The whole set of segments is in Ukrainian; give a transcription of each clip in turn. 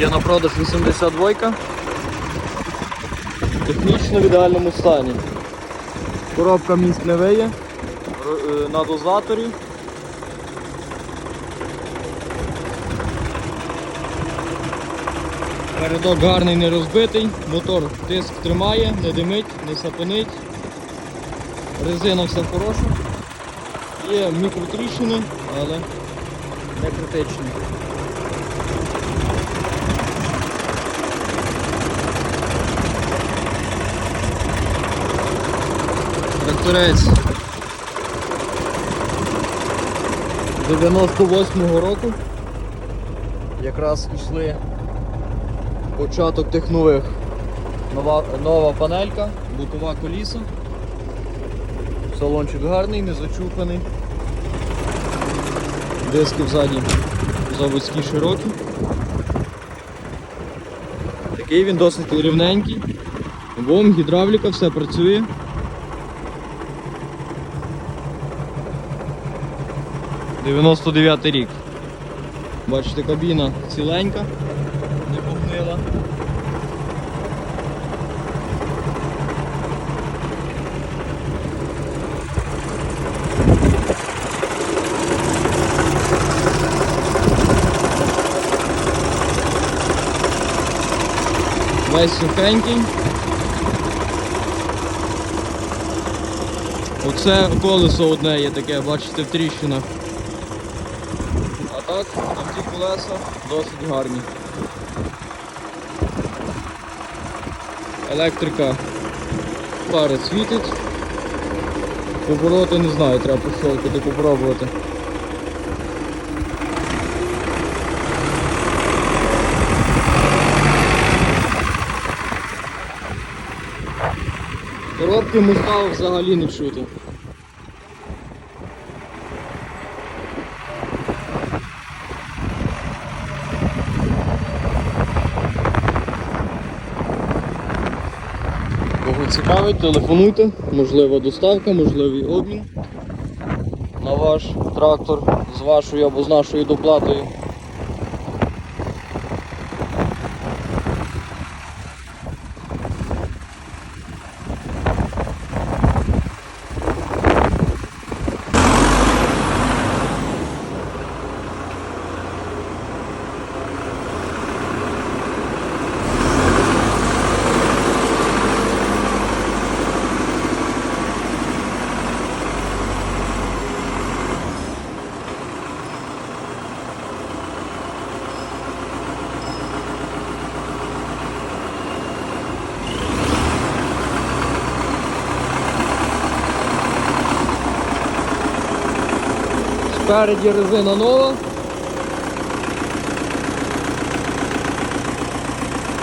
Є на продаж 82. Технічно в ідеальному стані. Коробка міст не виє. Е, На дозаторі. Передок гарний, не розбитий, мотор тиск тримає, не димить, не сапонить. Резина все хороша. Є мікротріщини, але не критичні. Тракторець 98-го року. Якраз йшли початок тих нових. Нова, нова панелька, бокова коліса. Салончик гарний, не зачуханий. Диски взаді заводські широкі. Такий він досить рівненький. Вом, гідравліка, все працює. Дев'яносто дев'ятий рік. Бачите, кабіна ціленька, не погнила. Весь сухенький. Оце колесо одне є таке, бачите, в тріщинах. А так, ті колеса досить гарні. Електрика пари світить. Повороти не знаю, треба пощолкати, попробувати. Коробки мустав взагалі не чути. Кого цікавить, телефонуйте, можлива доставка, можливий обмін на ваш трактор з вашою або з нашою доплатою. Спереді резина нова.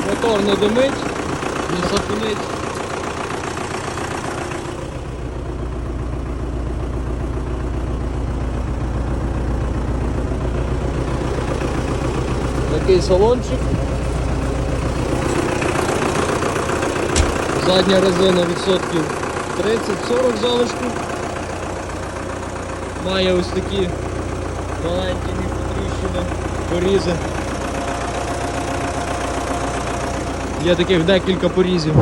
Мотор не димить, не сапунить. Такий салончик. Задня резина відсотків 30-40 залишків. Має ось такі маленькі мікротріщини, порізи. Є таких декілька порізів.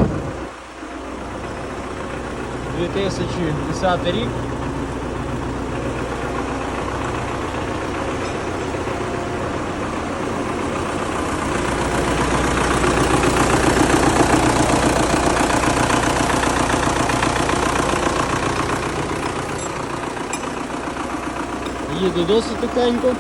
2010 рік. Їде досить тихенько.